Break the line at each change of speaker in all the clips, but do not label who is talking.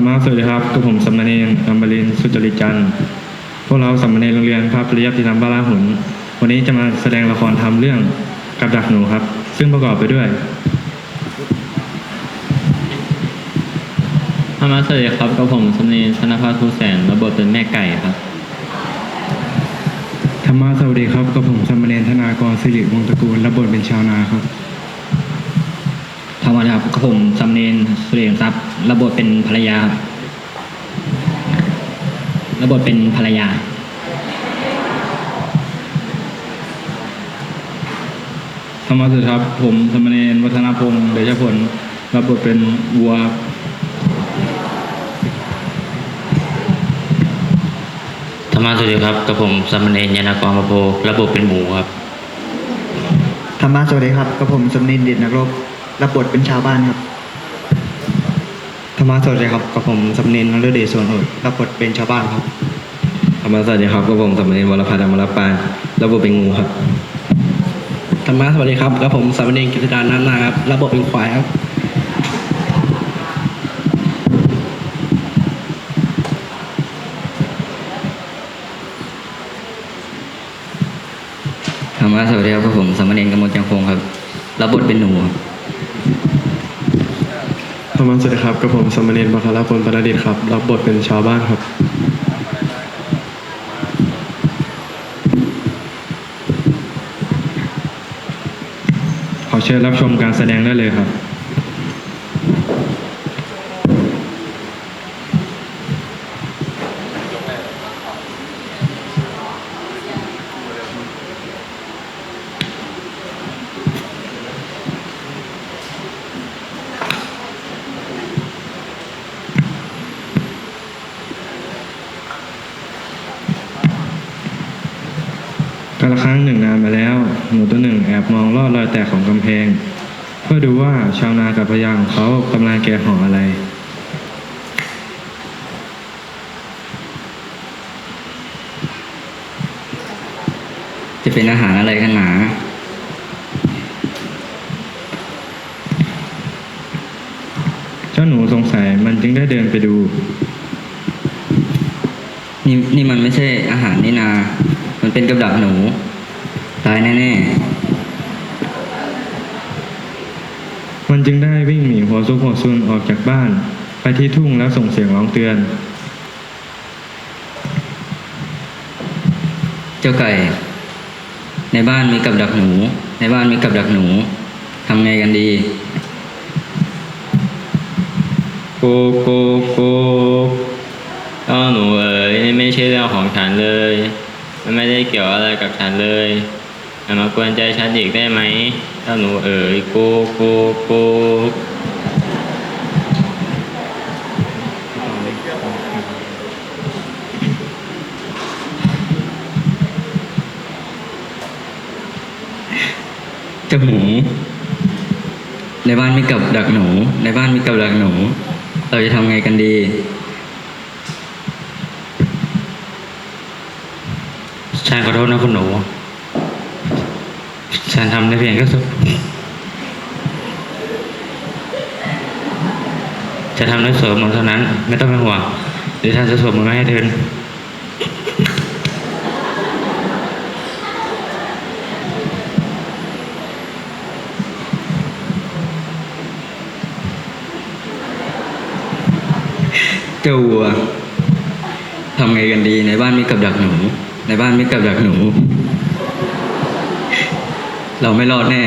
รรมะสวัสดีครับกับผมสามเณรอมรินทร์สุจริตจันทร์พวกเราสามเณรโรงเรียนพระปริยัติธรรมบ้านลาหุนวันนี้จะมาแสดงละครทำเรื่องกับดักหนูครับ ซึ่งประกอบไปด้วย
ธรรมะสวัสดีครับกับผมสำเนียงธนภัทรทูแสนระบบทเป็นแม่ไก่ครับ
ธรรมะสวัสดีครับกับผมสามเณรธนากรสิริวงศ์ตระกูลรับบทเป็นชาวนาครับ
ธรรมะครับกับผมสำเนียงสุเรียงทรัพย์ระบบทเป็นภรรยาครับระบบทเป็นภรรยา
ธรรมะสวัสดีครับ ผมสามเณรวัฒนพงศ์เดชผลรับบทเป็นวัวครับ
ธรรมะสวัสดีครับกับผมสามเณรยานากรมาโพระบบเป็นหมูครับ
ธรรมะสวัสดีครับกับผมสำนินเด็ดนักรบ รับบทเป็นชาวบ้านครับ
ธรรมะสวัสดีครับกับผมสำเนินนฤเดชสวนโอดรับบทเป็นชาวบ้านครับ
ธรรมะสวัสดีครับกับผมสามเณรวรพัฒน์อมรปานระบบเป็นงูครับ
ธรรมะสวัสดีครับกับผมสามเณรกิตดานานาครับรับบทเป็นควายครับ
ธรรมะสวัสดีครับกับผมสามเณรกมลจังคงครับ รับบทเป็นหนูครับ
ธรรมะสวัสดีครับกับผมสามเณรบัคลาพลปนดิษฐ์ครับ รับบทเป็นชาวบ้านครับ ขอเชิญรับชมการแสดงได้เลยครับ ละครั้งหนึ่งนานมาแล้ว หนูตัวหนึ่งแอบมองลอดรอยแตกของกำแพง เพื่อดูว่าชาวนากับพระยาของเขากำลังแกะห่ออะไร
จะเป็นอาหารอะไรกันหนา
เจ้าหนูสงสัยมันจึงได้เดินไปดู
นี่นี่มันไม่ใช่อาหารนี่นา มันเป็นกับดักหนู ตายแน่
มันจึงได้วิ่งหนีหัวซุกหัวซุนออกจากบ้าน ไปที่ทุ่งแล้วส่งเสียงร้องเตือน
ๆ เจ้าไก่ ในบ้านมีกับดักหนู ในบ้านมีกับดักหนูทำไงกันดี
โกโกโกเจ้าหนูเอ๋ยนี่ไม่ใช่เรื่องของฉันเลย มันไม่ได้เกี่ยวอะไรกับฉันเลยอย่ามากวนใจฉันอีกได้ไหมเจ้าหนูเอ๋ยกโกโก
เจ้าหมู ในบ้านมีกับดักหนู ในบ้านมีกับดักหนู เราจะทำไงกันดี
ฉันขอโทษนะคุณหนูฉันทำได้เพียงแค่สุดจะทำได้สวดมนต์เท่านั้น ไม่ต้องเป็นห่วงเดี๋ยวฉันจะสวดมนต์ให้เธอ
เจ้าวัวทำไงกันดีในบ้านมีกับดักหนู ในบ้านไม่กับดักหนู เราไม่รอดแน่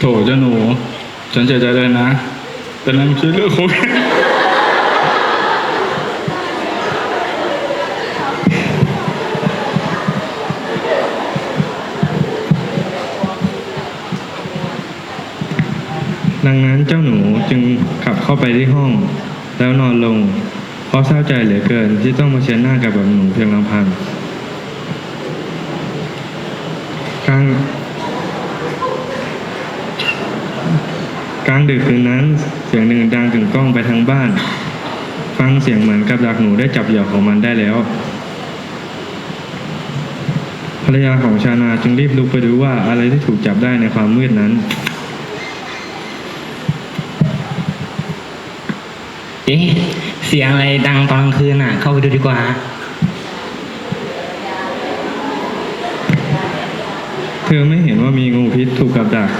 โถเจ้าหนู ฉันเสียใจเลยนะ แต่นั้นไม่ใเรื่องของดังนั้นเจ้าหนูจึงขับเข้าไปที่ห้อง แล้วนอนลง เพราะเศร้าใจเหลือเกินที่ต้องมาเชินหน้ากับแบบหนูเพียงลำพังกลาง กลางดึกคืนนั้นเสียงหนึ่งดังถึงกล้องไปทั้งบ้าน ฟังเสียงเหมือนกับดักหนูได้จับเหยื่อของมันได้แล้วภรรยาของชานาจึงรีบลุกไปดูว่าอะไรที่ถูกจับได้ในความมืดนั้น
เอ๊ะเสียงอะไรดังตอนกลางคืนอะ เข้าไปดูดีกว่า
เธอไม่เห็นว่ามีงูพิษถูกกับดัก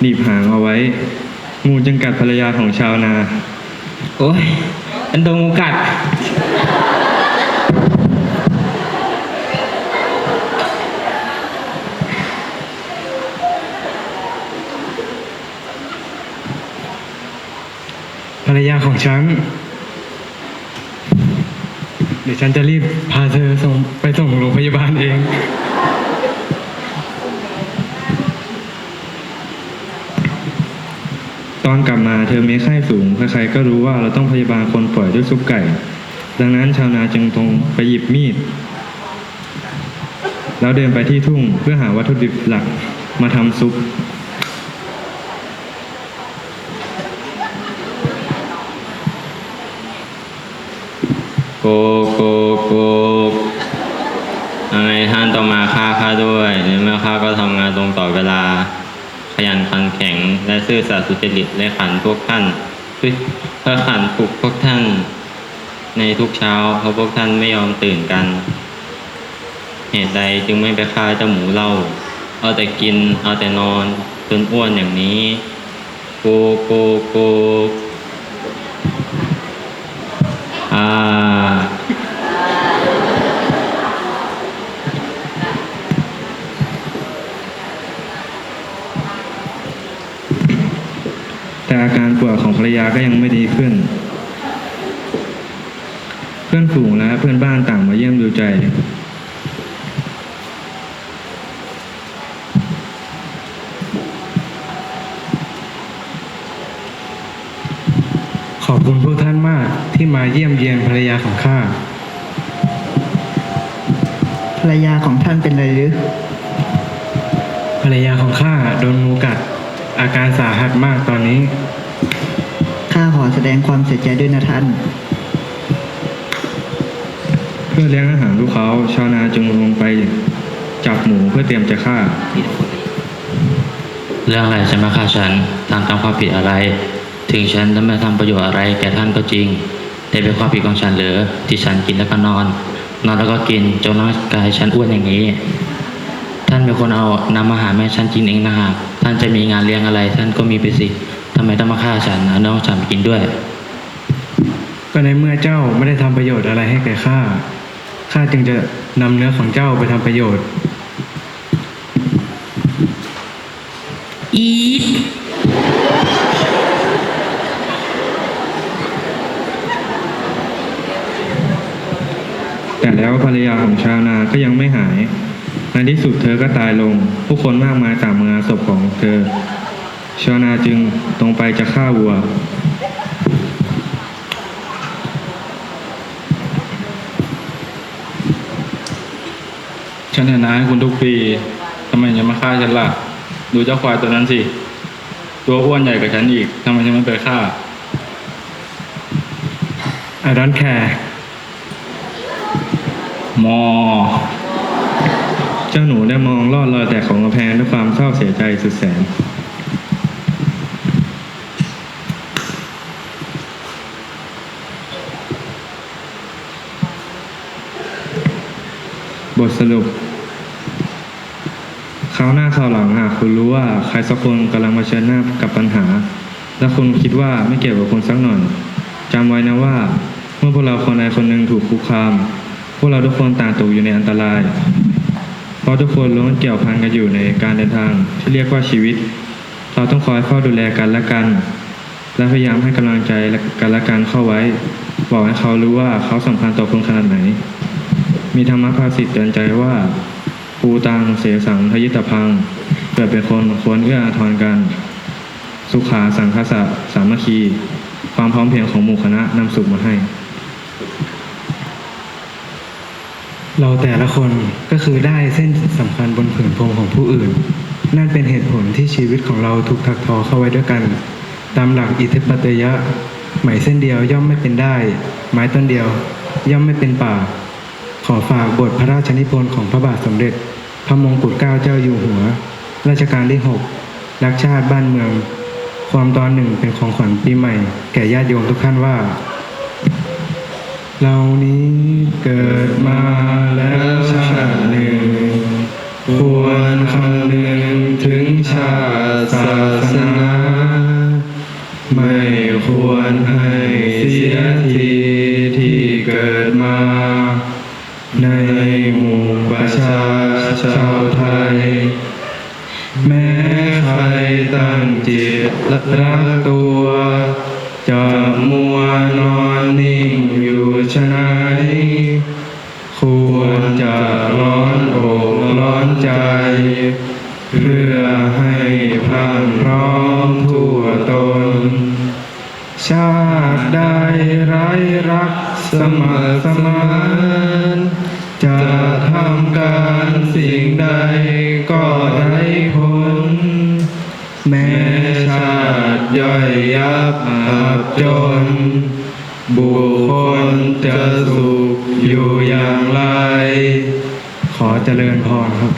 หนีบหางเอาไว้ งูจึงกัดภรรยาของชาวนา
โอ้ยมันโดนงูกัด
ภรรยาของฉัน เดี๋ยวฉันจะรีบพาเธอส่งไปส่งโรงพยาบาลเอง ตอนกลับมาเธอมีไข้สูงใครๆก็รู้ว่าเราต้องพยาบาลคนป่วยด้วยซุปไก่ ดังนั้นชาวนาจึงตรงไปหยิบมีด แล้วเดินไปที่ทุ่งเพื่อหาวัตถุดิบหลักมาทำซุป
โกโกโกทำไมท่านต้องมาฆ่าข้าด้วยในเมื่อข้าก็ทำงานตรงต่อเวลา ขยันขันแข็งและซื่อสัตย์สุจริตและขันพวกท่านเพื่อเพื่อขันปลุกพวกท่าน ในทุกเช้าเพราะพวกท่านไม่ยอมตื่นกัน เหตุใดจึงไม่ไปฆ่าเจ้าหมูเล่า เอาแต่กินเอาแต่นอนจนอ้วนอย่างนี้ โกโกโก
ป่วยของภรรยาก็ยังไม่ดีขึ้น เพื่อนฝูงและเพื่อนบ้านต่างมาเยี่ยมดูใจ
ขอบคุณพวกท่านมากที่มาเยี่ยมเยียนภรรยาของข้า
ภรรยาของท่านเป็นอะไรหรือ
ภรรยาของข้าโดนงูกัด อาการสาหัสมากตอนนี้
ข้าขอแสดงความเสียใจด้วยนะท่าน
เพื่อเลี้ยงอาหารลูกเขาชาวนาจึงลงไปจับหมูเพื่อเตรียมจะฆ่า
เรื่องอะไรจะมาฆ่าฉันท่านทำความผิดอะไร ถึงฉันจะไม่ทำประโยชน์อะไรแก่ท่านก็จริง แต่เป็นความผิดของฉันเหรือที่ฉันกินแล้วก็นอน นอนแล้วก็กินจนร่างกายฉันอ้วนอย่างนี้ ท่านเป็นคนเอานำอาหารแม่ฉันกินเองนะฮะท่านจะมีงานเลี้ยงอะไร ท่านก็มีไปสิทำไมต้องมาฆ่าฉันเอาน้องฉันไปกินด้วย
ก็ในเมื่อเจ้าไม่ได้ทำประโยชน์อะไรให้แก่ข้า ข้าจึงจะนำเนื้อของเจ้าไปทำประโยชน์
แต่แล้วภรรยาของชาวนาก็ยังไม่หาย ในที่สุดเธอก็ตายลง ผู้คนมากมายต่างมางานศพของเธอ ชาวนาจึงตรงไปจะฆ่าวัว
ฉันเห็นนายให้คุณทุกปีทำไมยังมาฆ่าฉันล่ะ ดูเจ้าควายตัวนั้นสิ ตัวอ้วนใหญ่กว่าฉันอีกทำไมยังไม่ไปฆ่า
I don't care
มอ
เจ้าหนูได้มองลอดรอยแตกของกำแพงด้วยความเศร้าเสียใจสุดแสน รุปคราวหน้าคราวหลังหากคุณรู้ว่าใครสักคนกำลังมาเชิญหน้ากับปัญหา และคุณคิดว่าไม่เกี่ยวกับคุณสักหน่อยจำไว้นะว่า เมื่อพวกเราคนใดคนหนึ่งถูกคุกคาม พวกเราทุกคนต่างตกอยู่ในอันตราย เพราะทุกคนล้วนเกี่ยวพันกันอยู่ในการเดินทางที่เรียกว่าชีวิต เราต้องคอยเฝ้าดูแลกันและกัน และพยายามให้กำลังใจกันและกันเข้าไว้ บอกให้เขารู้ว่าเขาสำคัญต่อคุณขนาดไหน มีธรรมภาษิตเตือนใจว่าปูตังเสสังทยิตพัง เกิดเป็นคนควรเอื้ออาทรกัน สุขาสังคสะสามัคคี ความพร้อมเพียงของหมู่คณะนำสุขมาให้
เราแต่ละคนก็คือได้เส้นสำคัญบนผืนพรมของผู้อื่น นั่นเป็นเหตุผลที่ชีวิตของเราถูกถักทอเข้าไว้ด้วยกัน ตามหลักอิทธิปัตยะไหมเส้นเดียวย่อมไม่เป็นได้ ไม้ต้นเดียว ย่อมไม่เป็นป่า ขอฝากบทพระราชนิพนธ์ของพระบาทสมเด็จ พระมงกุฎเกล้าเจ้าอยู่หัว รัชกาลที่ 6 รักชาติบ้านเมือง ความตอนหนึ่งเป็นของขวัญปีใหม่ แก่ญาติโยมทุกท่านว่า เรานี้เกิดมา ใครตั้งจิตรักตัวจะมัวนอนนิ่งอยู่ชะไหนควรจะร้อนอกร้อนใจ เพื่อให้พรังพร้อมทั่วตน ชาติใดไร้รักสมัครสมานจะทำการสิ่งใดก็ไร้ผล แม้ชาติย่อยยับอับจน บุคคลจะสุขอยู่อย่างไร ขอเจริญพรครับ